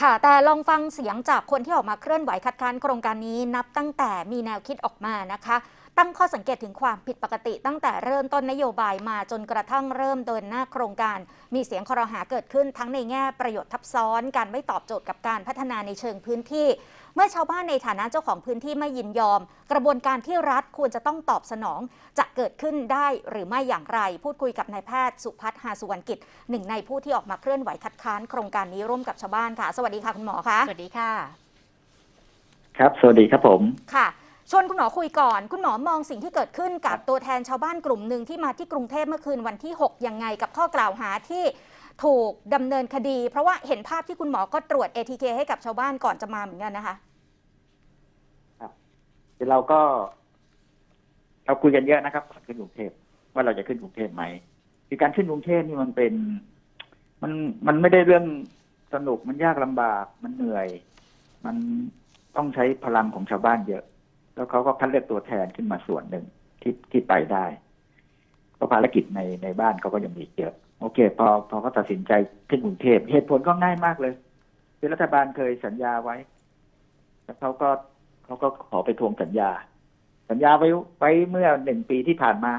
ค่ะ แต่ลองฟังเสียงจากคนที่ออกมาเคลื่อนไหวคัดค้านโครงการนี้นับตั้งแต่มีแนวคิดออกมานะคะตั้งข้อสังเกตถึงความผิดปกติตั้งแต่เริ่มต้นนโยบายมาจนกระทั่งเริ่มเดินหน้าโครงการ มีเสียงคอรหาเกิดขึ้นทั้งในแง่ประโยชน์ทับซ้อน การไม่ตอบโจทย์กับการพัฒนาในเชิงพื้นที่ เมื่อชาวบ้านในฐานะเจ้าของพื้นที่ไม่ยินยอม กระบวนการที่รัฐควรจะต้องตอบสนอง จะเกิดขึ้นได้หรือไม่อย่างไร พูดคุยกับนายแพทย์สุพัฒน์หาสุวรรณกิจหนึ่งในผู้ที่ออกมาเคลื่อนไหวคัดค้านโครงการนี้ร่วมกับชาวบ้านค่ะ สวัสดีค่ะคุณหมอคะสวัสดีค่ะ ครับ สวัสดีครับผมค่ะ ชวนคุณหมอคุยก่อน คุณหมอมองสิ่งที่เกิดขึ้นกับตัวแทนชาวบ้านกลุ่มหนึ่งที่มาที่กรุงเทพเมื่อคืนวันที่ 6 ยังไงกับข้อกล่าวหาที่ถูกดำเนินคดี เพราะว่าเห็นภาพที่คุณหมอก็ตรวจ ATK ให้กับชาวบ้านก่อนจะมาเหมือนกันนะคะเราก็ เราคุยกันเยอะนะครับก่อนขึ้นกรุงเทพว่าเราจะขึ้นกรุงเทพไหมคือการขึ้นกรุงเทพนี่มันเป็น มันมันไม่ได้เรื่องสนุกมันยากลำบากมันเหนื่อย มันต้องใช้พลังของชาวบ้านเยอะ แล้วเขาก็คัดเลือกตัวแทนขึ้นมาส่วนหนึ่งที่ที่ไปได้เพราะภารกิจในในบ้านเขาก็ยังมีเยอะโอเค พอพอเขาตัดสินใจขึ้นกรุงเทพเหตุผลก็ง่ายมากเลยคือรัฐบาลเคยสัญญาไว้แล้วเขาก็เขาก็ขอไปทวงสัญญา สัญญาไว้ไว้เมื่อหนึ่งปีที่ผ่านมา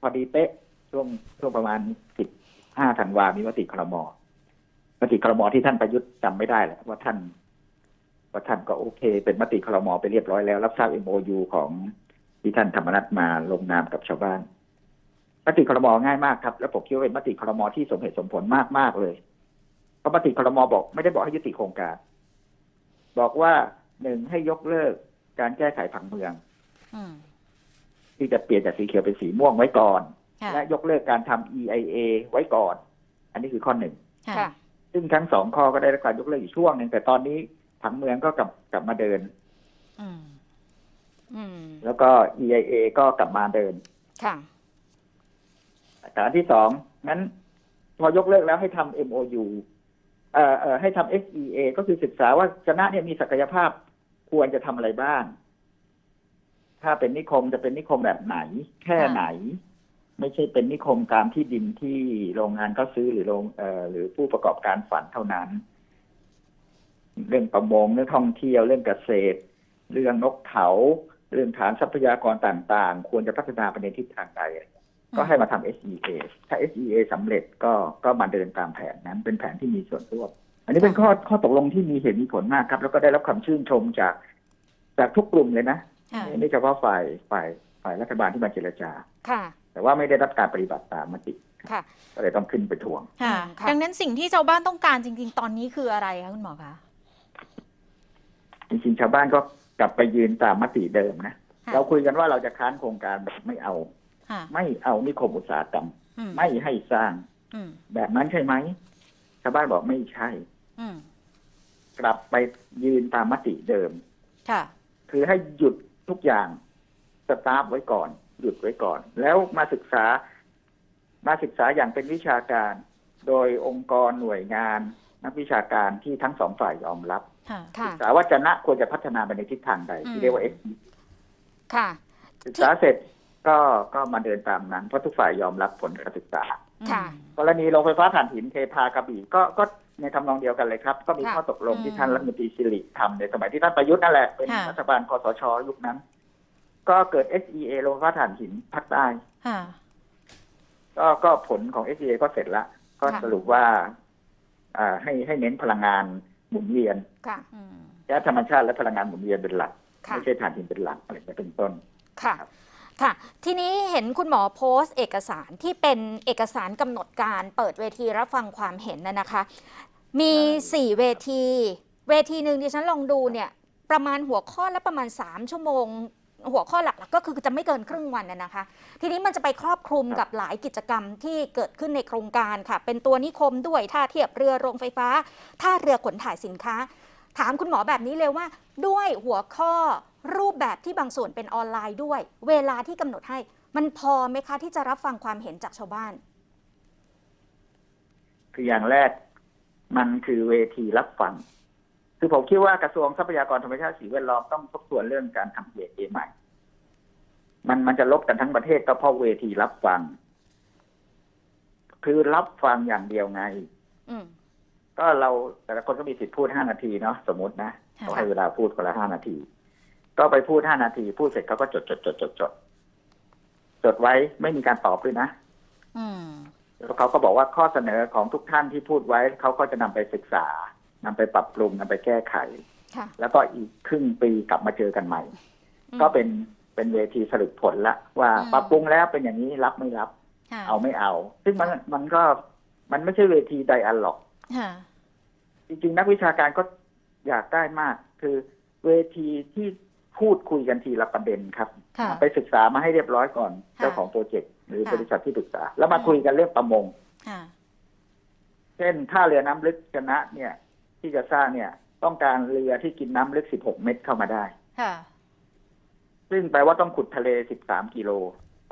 พอดีเป๊ะช่วงช่วงประมาณสิบห้าธันวามีมติครมมติครมที่ท่านประยุทธ์จำไม่ได้แหละว่าท่าน ว่าท่านก็โอเค เป็นมติครมไปเรียบร้อยแล้ว รับทราบ MOU ของที่ท่านธรรมนัฐมาลงนามกับชาวบ้านมติครมง่ายมากครับแล้วผมคิดว่าเป็นมติครมที่สมเหตุสมผลมากมากๆเลยเพราะมติครมบอกไม่ได้บอกให้ยุติโครงการ บอกว่าหนึ่งให้ยกเลิกการแก้ไขผังเมืองอืมที่จะเปลี่ยนจากสีเขียวเป็นสีม่วงไว้ก่อนค่ะและยกเลิกการทำ EIA ไว้ก่อน อันนี้คือข้อหนึ่งค่ะค่ะซึ่งทั้งสองข้อก็ได้รับการยกเลิกอยู่ช่วงหนึ่งแต่ตอนนี้ ผังเมืองก็กลับกลับมาเดินอืมอืมแล้วก็ EIA ก็กลับมาเดิน ค่ะแต่อันที่สองงั้น พอยกเลิกแล้วให้ทำ MOU เอ่อเอ่อให้ทำ SEA ก็คือศึกษาว่าชนะเนี่ยมีศักยภาพควรจะทำอะไรบ้าง ถ้าเป็นนิคมจะเป็นนิคมแบบไหน แค่ไหน ไม่ใช่เป็นนิคมตามที่ดินที่โรงงานเขาซื้อหรือโรงเอ่อหรือผู้ประกอบการฝันเท่านั้น เรื่องประมงเรื่องท่องเที่ยวเรื่องเกษตร เรื่องนกเขาเรื่องฐานทรัพยากรต่างๆ ควรจะพัฒนาไปในทิศทางใดก็ให้มาทำ SEA ถ้า SEA สำเร็จก็ก็มาเดินตามแผนนั้น เป็นแผนที่มีส่วนร่วม อันนี้เป็นข้อข้อตกลงที่มีเหตุมีผลมากครับ แล้วก็ได้รับคำชื่นชมจาก จากทุกกลุ่มเลยนะค่ะไม่เฉพาะฝ่ายฝ่ายฝ่ายรัฐบาลที่มาเจรจาค่ะ แต่ว่าไม่ได้รับการปฏิบัติตามมติค่ะก็เลยต้องขึ้นไปทวงค่ะค่ะดังนั้นสิ่งที่ชาวบ้านต้องการจริง ๆ ตอนนี้คืออะไรคะคุณหมอคะจ ริงๆชาวบ้านก็กลับไปยืนตามมติเดิมนะค่ะเราคุยกันว่าเราจะค้านโครงการแบบไม่เอาค่ะไม่เอานิคมอุตสาหกรรมอืมไม่ให้สร้างอืมแบบนั้นใช่ไหมชาวบ้านบอกไม่ใช่อืมกลับไปยืนตามมติเดิมค่ะคือให้หยุดทุกอย่างสตาร์ทไว้ก่อน หยุดไว้ก่อน แล้วมาศึกษา มาศึกษาอย่างเป็นวิชาการ โดยองค์กรหน่วยงาน นักวิชาการที่ทั้งสองฝ่ายยอมรับค่ะค่ะศึกษาว่าจะนะควรจะพัฒนาไปในทิศทางใดอืมที่เรียกว่า X ค่ะศึกษาเสร็จก็ก็มาเดินตามนั้น เพราะทุกฝ่ายยอมรับผลการศึกษา ค่ะกรณีโรงไฟฟ้าถ่านหินเทพากระบี่ก็ก็ในทำนองเดียวกันเลยครับ ก็มีค่ะข้อตกลงอืมที่ท่านรัฐมนตรีสิริทำในสมัยที่ท่านประยุทธ์นั่นแหละเป็นค่ะรัฐบาลคอสชยุคนั้น ก็เกิด SEA โรงไฟฟ้าถ่านหินภาคใต้ค่ะก็ก็ผลของ SEA ก็เสร็จละก็ค่ะสรุปว่าอ่า ให้ให้เน้นพลังงานหมุนเวียนค่ะอืมแก๊สธรรมชาติและพลังงานหมุนเวียนเป็นหลักค่ะไม่ใช่ถ่านหินเป็นหลักอะไรอย่างเงี้ยเป็นต้นค่ะค่ะ ทีนี้เห็นคุณหมอโพสต์เอกสารที่เป็นเอกสารกำหนดการเปิดเวทีรับฟังความเห็นนะนะคะ มีใช่4เวที เวทีหนึ่งดิฉันลองดูเนี่ย ประมาณหัวข้อละประมาณ 3 ชั่วโมง หัวข้อหลักๆก็คือจะไม่เกินครึ่งวันนะนะคะ ทีนี้มันจะไปครอบคลุมกับหลายกิจกรรมที่เกิดขึ้นในโครงการค่ะ เป็นตัวนิคมด้วยท่าเทียบเรือโรงไฟฟ้าท่าเรือขนถ่ายสินค้า ถามคุณหมอแบบนี้เลยว่า ด้วยหัวข้อรูปแบบที่บางส่วนเป็นออนไลน์ด้วย เวลาที่กำหนดให้มันพอไหมคะที่จะรับฟังความเห็นจากชาวบ้าน คืออย่างแรกมันคือเวทีรับฟัง คือผมคิดว่ากระทรวงทรัพยากรธรรมชาติสิ่งแวดล้อมต้องทบทวนเรื่องการทำเอเอใหม่ มันมันจะลบกันทั้งประเทศก็เพราะเวทีรับฟัง คือรับฟังอย่างเดียวไงอืมก็เราแต่ละคนก็มีสิทธิ์พูดห้านาทีเนาะสมมตินะค่ะเขาให้เวลาพูดคนละห้านาที ก็ไปพูดห้านาที พูดเสร็จเขาก็จดจดจดจดจดจดไว้ไม่มีการตอบด้วยนะอืมแล้วเขาก็บอกว่าข้อเสนอของทุกท่านที่พูดไว้เขาก็จะนำไปศึกษา นำไปปรับปรุงนำไปแก้ไขค่ะแล้วก็อีกครึ่งปีกลับมาเจอกันใหม่อืมก็เป็นเป็นเวทีสรุปผลละว่าอืมปรับปรุงแล้วเป็นอย่างนี้รับไม่รับค่ะเอาไม่เอา ซึ่งมันมันก็มันไม่ใช่เวทีไดอะล็อกค่ะจริงๆ นักวิชาการก็อยากได้มาก คือเวทีที่พูดคุยกันทีละประเด็นครับค่ะไปศึกษามาให้เรียบร้อยก่อนค่ะเจ้าของโปรเจกต์หรือค่ะบริษัทที่ปรึกษา แล้วมาคุยกันเรื่องประมงค่ะเช่นท่าเรือน้ำลึกชนะเนี่ย ที่จะสร้างเนี่ย ต้องการเรือที่กินน้ำลึก 16 เมตรเข้ามาได้ค่ะซึ่งแปลว่าต้องขุดทะเล 13 กิโล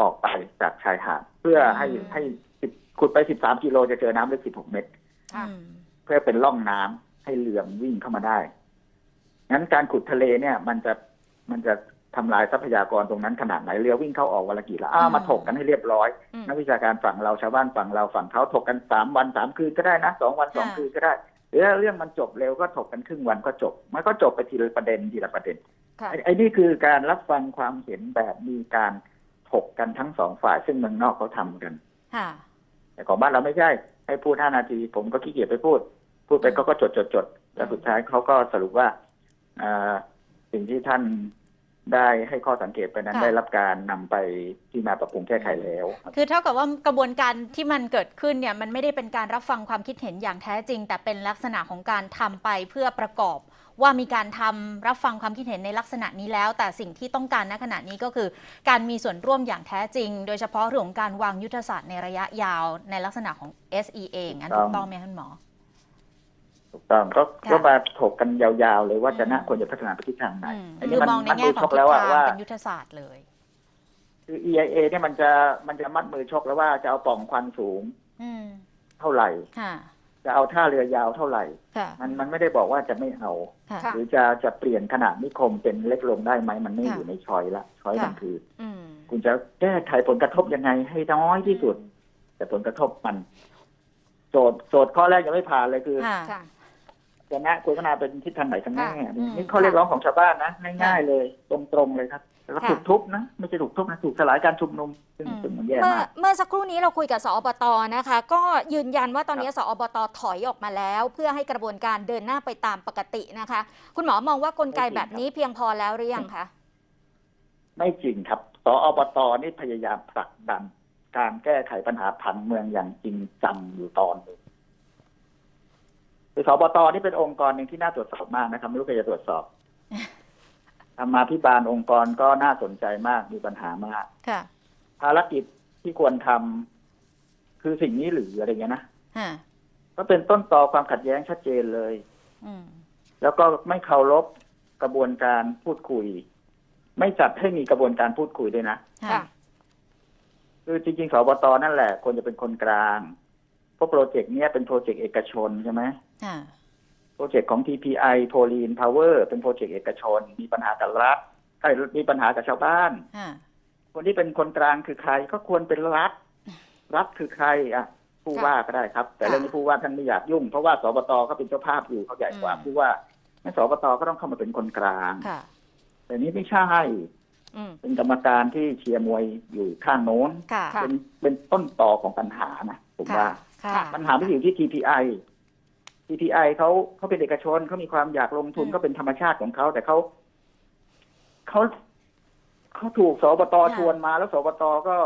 ออกไปจากชายหาดเพื่อให้อืมให้10ขุดไป 13 กิโลจะเจอน้ำลึก 16 เมตรค่ะอืมเพื่อเป็นร่องน้ำให้เรือมวิ่งเข้ามาได้งั้นการขุดทะเลเนี่ย มันจะมันจะทำลายทรัพยากรตรงนั้นขนาดไหนเรือวิ่งเข้าออกวันละกี่ละอ้าวมาถกกันให้เรียบร้อยอืมนักวิชาการฝั่งเราชาวบ้านฝั่งเราฝั่งเขาถกกันสามวันสามคืนก็ได้นะสองวันสองค่ะคืนก็ได้หรือถ้า เรื่องมันจบเร็วก็ถกกันครึ่งวันก็จบ มันก็จบไปทีละประเด็นทีละประเด็นค่ะไอ้ไอ้นี่คือการรับฟังความเห็นแบบมีการถกกันทั้งสองฝ่ายซึ่งเมืองนอกเขาทำกันค่ะแต่ของบ้านเราไม่ใช่ ให้พูดห้านาที ผมก็ขี้เกียจไปพูด พูดไปอืมเขาก็จดจดจดแล้วสุดท้ายเขาก็สรุปว่าอ่าสิ่งที่ท่าน ได้ให้ข้อสังเกตไปนั้นค่ะ ได้รับการนำไปที่มาปรับปรุงแก้ไขแล้วคือเท่ากับว่ากระบวนการที่มันเกิดขึ้นเนี่ยมันไม่ได้เป็นการรับฟังความคิดเห็นอย่างแท้จริง แต่เป็นลักษณะของการทำไปเพื่อประกอบ ว่ามีการทำรับฟังความคิดเห็นในลักษณะนี้แล้ว แต่สิ่งที่ต้องการณขณะนี้ก็คือ การมีส่วนร่วมอย่างแท้จริง โดยเฉพาะเรื่องของการวางยุทธศาสตร์ในระยะยาวในลักษณะของ SEA อย่างนั้นถูถูกกต้ต้อองงไหมท่านหมอ ถูกต้องก็ค่ะก็มาถกกันยาวๆเลยว่าจะน่าอืมควรจะพัฒนาไปทิศทางไหนอืมอันคืนี้อมันมองในมันแง่ดูขชองกทิศแล้วอะทางว่าเป็นยุทธศาสตร์เลย คือ EIA เนี่ยมันจะมันจะมัดมือชกแล้วว่าจะเอาปล่องควันสูงอืมเท่าไหร่ค่ะจะเอาท่าเรือยาวเท่าไหร่ค่ะมันมันไม่ได้บอกว่าจะไม่เอาค่ะค่ะหรือจะจะเปลี่ยนขนาดนิคมเป็นเล็กลงได้ไหม มันไม่ค่ะอยู่ในชอยละชอยมันค่ะคืออืมคุณจะแก้ไขผลกระทบยังไงให้น้อยที่สุด แต่ผลกระทบมันโจทย์โจทย์ข้อแรกยังไม่ผ่านเลยคือค่ะค่ะ จะนะควรพัฒนาเป็นทิศทางไหนกันแน่อืมนี่ข้อเรียกร้องของชาวบ้านนะง่ายๆเลย ตรงๆเลยครับแล้วค่ะถูกทุบนะไม่ใช่ถูกทุบนะถูกสลายการชุมนุมซึ่งอืมซึ่งมันแย่เมื่อมากเมื่อสักครู่นี้เราคุยกับสอบตนะคะ ก็ยืนยันว่าตอนนี้สอบตถอยออกมาแล้ว เพื่อให้กระบวนการเดินหน้าไปตามปกตินะคะ คุณหมอมองว่ากลไกแบบนี้เพียงพอแล้วหรือยังคะไม่จริงครับสอบตนี่พยายามผลักดัน การแก้ไขปัญหาผังเมืองอย่างจริงจังอยู่ตอนหนึง คือสอบตนี่เป็นองค์กรหนึ่งที่น่าตรวจสอบมากนะครับไม่รู้ใครจะตรวจสอบธรรมาภิบาลองค์กรก็น่าสนใจมากมีปัญหามากค่ะ ภารกิจที่ควรทำคือสิ่งนี้หรืออะไรเงี้ยนะค่ะก็เป็นต้นตอความขัดแย้งชัดเจนเลยอืมแล้วก็ไม่เคารพกระบวนการพูดคุย ไม่จัดให้มีกระบวนการพูดคุยด้วยนะค่ะคือจริงๆสบตนั่นแหละควรจะเป็นคนกลาง เพราะโปรเจกต์เนี้ยเป็นโปรเจกต์เอกชนใช่ไหมค่ะโปรเจกต์ของ TPI โพลีนพาวเวอร์เป็นโปรเจกต์เอกชน มีปัญหากับรัฐใช่มีปัญหากับชาวบ้านค่ะคนที่เป็นคนกลางคือใครก็ควรเป็นรัฐ รัฐคือใครอะผู้ค่ะว่าก็ได้ครับ แต่ค่ะเรื่องนี้ผู้ว่าท่านไม่อยากยุ่ง เพราะว่าสบตเขาเป็นเจ้าภาพอยู่เขาใหญ่กว่าอืมผู้ว่างั้นสบตก็ต้องเข้ามาเป็นคนกลางค่ะแต่นี้ไม่ใช่อืมเป็นกรรมการที่เชียร์มวยอยู่ข้างโน้นค่ะค่ะเป็นเป็นต้นต่อของปัญหานะผมค่ะว่าค่ะค่ะ ปัญหาไม่ได้อยู่ที่ TPI TPI เขาเขาเป็นเอกชนเขามีความอยากลงทุนอืมก็เป็นธรรมชาติของเขาแต่เขาเขาเขาถูกสบตค่ะชวนมาแล้วสบตก็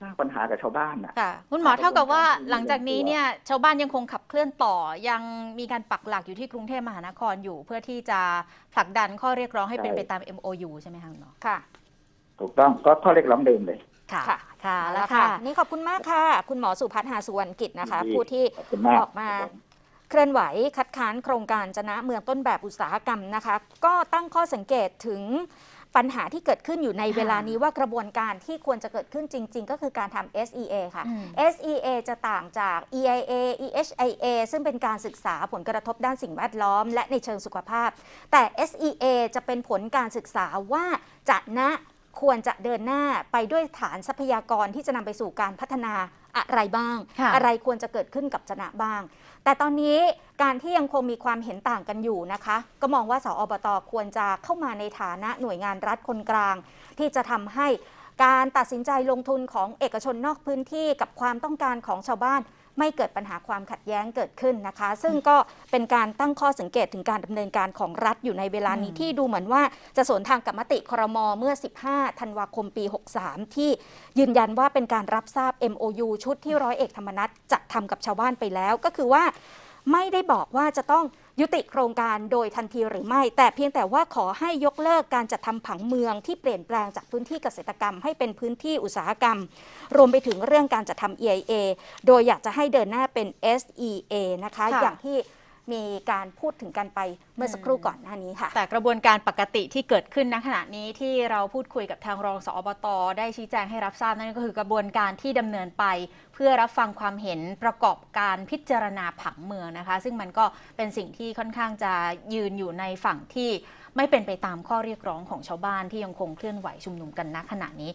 สร้างปัญหากับชาวบ้านน่ะค่ะคุณหมอเท่ากับว่าการที่หลังจากนี้เนี่ย ชาวบ้านยังคงขับเคลื่อนต่อ ยังมีการปักหลักอยู่ที่กรุงเทพมหานครอยู่ เพื่อที่จะผลักดันข้อเรียกร้องให้เป็นไปตาม MOU ใช่ไหมคะคุณหมอค่ะ ถูกต้องก็ข้อเรียกร้องเดิมเลย ค่ะ ค่ะค่ะเอาแล้ละวค่ะค่ะ นี่ขอบคุณมากค่ะ คุณหมอสุพัฒน์หาสุวรรณกิจนะคะยินดีผู้ที่ขอบคุณมากออกมาเคลื่อนไหวคัดค้านโครงการจนะเมืองต้นแบบอุตสาหกรรมนะคะ ก็ตั้งข้อสังเกตถึงปัญหาที่เกิดขึ้นอยู่ในเวลานี้ว่ากระบวนการที่ควรจะเกิดขึ้นจริง ๆ ก็คือการทำ SEA ค่ะอืม SEA จะต่างจาก EIA EHIA ซึ่งเป็นการศึกษาผลกระทบด้านสิ่งแวดล้อม และในเชิงสุขภาพ แต่ SEA จะเป็นผลการศึกษาว่าจะนะ ควรจะเดินหน้าไปด้วยฐานทรัพยากรที่จะนำไปสู่การพัฒนาอะไรบ้างค่ะอะไรควรจะเกิดขึ้นกับชนะบ้าง แต่ตอนนี้การที่ยังคงมีความเห็นต่างกันอยู่นะคะ ก็มองว่าสอบตควรจะเข้ามาในฐานะหน่วยงานรัฐคนกลาง ที่จะทำให้การตัดสินใจลงทุนของเอกชนนอกพื้นที่กับความต้องการของชาวบ้าน ไม่เกิดปัญหาความขัดแย้งเกิดขึ้นนะคะ ซึ่งก็เป็นการตั้งข้อสังเกตถึงการดำเนินการของรัฐอยู่ในเวลานี้อืมที่ดูเหมือนว่าจะสวนทางกับมติครมเมื่อ 15 ธันวาคมปี 63 ที่ยืนยันว่าเป็นการรับทราบ MOU ชุดที่ร้อยเอกธรรมนัฐจะทำกับชาวบ้านไปแล้ว ก็คือว่าไม่ได้บอกว่าจะต้อง ยุติโครงการโดยทันทีหรือไม่ แต่เพียงแต่ว่าขอให้ยกเลิกการจัดทำผังเมืองที่เปลี่ยนแปลงจากพื้นที่เกษตรกรรม ให้เป็นพื้นที่อุตสาหกรรม รวมไปถึงเรื่องการจัดทำ EIA โดยอยากจะให้เดินหน้าเป็น SEA นะคะค่ะอย่างที่ มีการพูดถึงกันไปเมื่อสักครู่ก่อนหน้านี้ค่ะ แต่กระบวนการปกติที่เกิดขึ้นณขณะนี้ที่เราพูดคุยกับทางรองสอบต ได้ชี้แจงให้รับทราบนั่นก็คือกระบวนการที่ดำเนินไป เพื่อรับฟังความเห็นประกอบการพิจารณาผังเมืองนะคะ ซึ่งมันก็เป็นสิ่งที่ค่อนข้างจะยืนอยู่ในฝั่งที่ไม่เป็นไปตามข้อเรียกร้องของชาวบ้านที่ยังคงเคลื่อนไหวชุมนุมกันณขณะนี้